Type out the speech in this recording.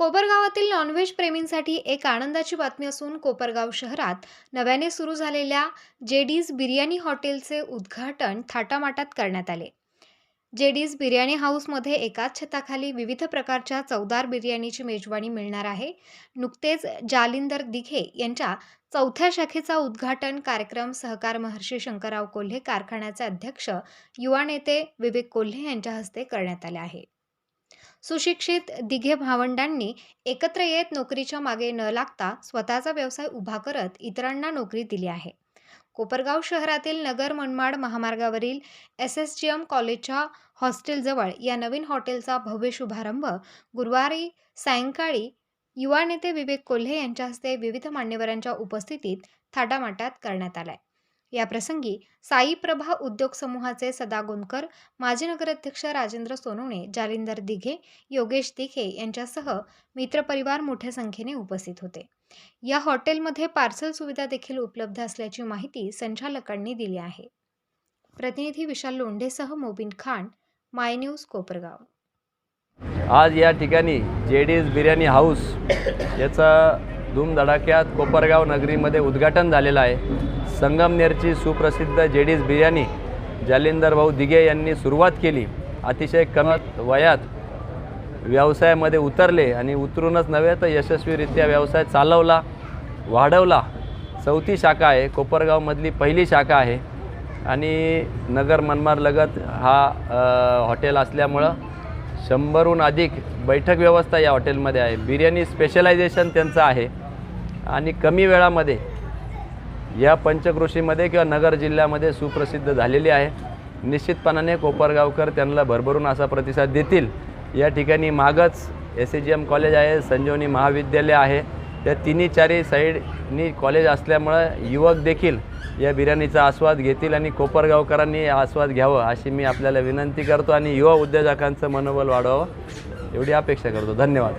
कोपरगावातील non veg प्रेमींसाठी एक आनंदाची बातमी असून कोपरगाव शहरात नव्याने सुरू झालेल्या जेडीज बिर्याणी हॉटेलचे उद्घाटन थाटामाटात करण्यात आले. जेडीज बिर्याणी हाऊसमध्ये एकाच छताखाली विविध प्रकारच्या चवदार बिर्याणीची मेजवानी मिळणार आहे. नुकतेच जालिंदर दिघे यांच्या चौथ्या शाखेचा उद्घाटन कार्यक्रम सहकार महर्षी शंकरराव कोल्हे कारखान्याचे अध्यक्ष युवा नेते विवेक कोल्हे यांच्या हस्ते करण्यात आले आहे. सुशिक्षित दिघे भावंडांनी एकत्र येत नोकरीच्या मागे न लागता स्वतःचा व्यवसाय उभा करत इतरांना नोकरी दिली आहे. कोपरगाव शहरातील नगर मनमाड महामार्गावरील एस एस जी एम कॉलेजच्या हॉस्टेलजवळ या नवीन हॉटेलचा भव्य शुभारंभ गुरुवारी सायंकाळी युवा नेते विवेक कोल्हे यांच्या हस्ते विविध मान्यवरांच्या उपस्थितीत थाटामाटात करण्यात आलाय. याप्रसंगी साई प्रभा उद्योग समूहाचे सदा गोंदकर माजी नगराध्यक्ष राजेंद्र सोनवणे जालिंदर दिघे योगेश दिघे यांच्यासह मित्रपरिवार मोठ्या संख्येने उपस्थित होते. या हॉटेलमध्ये पार्सल सुविधा देखील उपलब्ध असल्याची माहिती संचालकांनी दिली आहे. प्रतिनिधी विशाल लोंढेसह मोबिन खान माय न्यूज कोपरगाव. आज या ठिकाणी जेडीज बिर्याणी हाऊस याचा धूमधडाक्यात कोपरगाव नगरीमध्ये उद्घाटन झालेलं आहे. संगमनेरची सुप्रसिद्ध जेडीज बिर्याणी जालिंदर भाऊ दिघे यांनी सुरुवात केली. अतिशय कमी वयात व्यवसायामध्ये उतरले आणि उतरूनच नव्हे तर यशस्वीरित्या व्यवसाय चालवला वाढवला. चौथी शाखा आहे. कोपरगावमधली पहिली शाखा आहे. आणि नगर मनमार लगत हा हॉटेल असल्यामुळं शंभरहून अधिक बैठक व्यवस्था या हॉटेलमध्ये आहे. बिर्याणी स्पेशलायझेशन त्यांचं आहे. आणि कमी वेळामध्ये या पंचकृषीमध्ये किंवा नगर जिल्ह्यामध्ये सुप्रसिद्ध झालेली आहे. निश्चितपणाने कोपरगावकर त्यांना भरभरून असा प्रतिसाद देतील. या ठिकाणी मागच S C G M college आहे. संजीवनी महाविद्यालय आहे. त्या तिन्ही चारही साईडनी कॉलेज असल्यामुळं युवक देखील या बिर्याणीचा आस्वाद घेतील आणि कोपरगावकरांनी आस्वाद घ्यावं अशी मी आपल्याला विनंती करतो आणि युवा उद्योजकांचं मनोबल वाढवावं एवढी अपेक्षा करतो. धन्यवाद.